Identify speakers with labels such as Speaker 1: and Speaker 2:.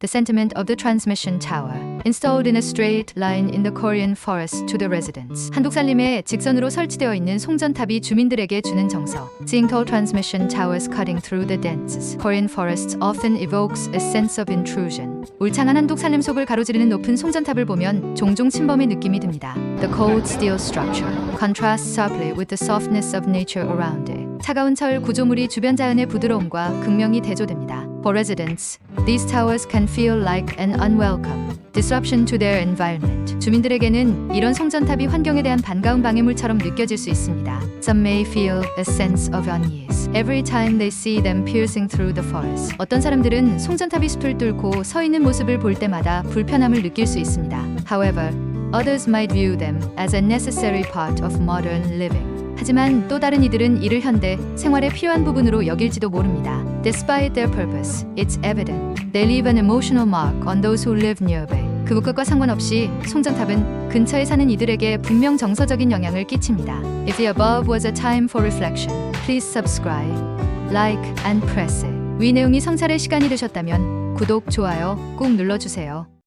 Speaker 1: the sentiment of the transmission tower, installed in a straight line in the Korean forest to the residents. 한독살림에 직선으로 설치되어 있는 송전탑이 주민들에게 주는 정서. Seeing tall transmission towers cutting through the dense Korean forests often evokes a sense of intrusion. 울창한 한독살림 속을 가로지르는 높은 송전탑을 보면 종종 침범의 느낌이 듭니다. The cold steel structure contrasts sharply with the softness of nature around it. 차가운 철 구조물이 주변 자연의 부드러움과 극명히 대조됩니다. For residents, these towers can feel like an unwelcome disruption to their environment. 주민들에게는 이런 송전탑이 환경에 대한 반가운 방해물처럼 느껴질 수 있습니다. Some may feel a sense of unease every time they see them piercing through the forest. 어떤 사람들은 송전탑이 숲을 뚫고 서 있는 모습을 볼 때마다 불편함을 느낄 수 있습니다. However, others might view them as a necessary part of modern living. 하지만 또 다른 이들은 이를 현대 생활에 필요한 부분으로 여길지도 모릅니다. Despite their purpose, it's evident they leave an emotional mark on those who live nearby. 그 것과 상관없이 송전탑은 근처에 사는 이들에게 분명 정서적인 영향을 끼칩니다. If the above was a time for reflection, please subscribe, like, and press it. 위 내용이 성찰의 시간이 되셨다면 구독, 좋아요 꼭 눌러주세요.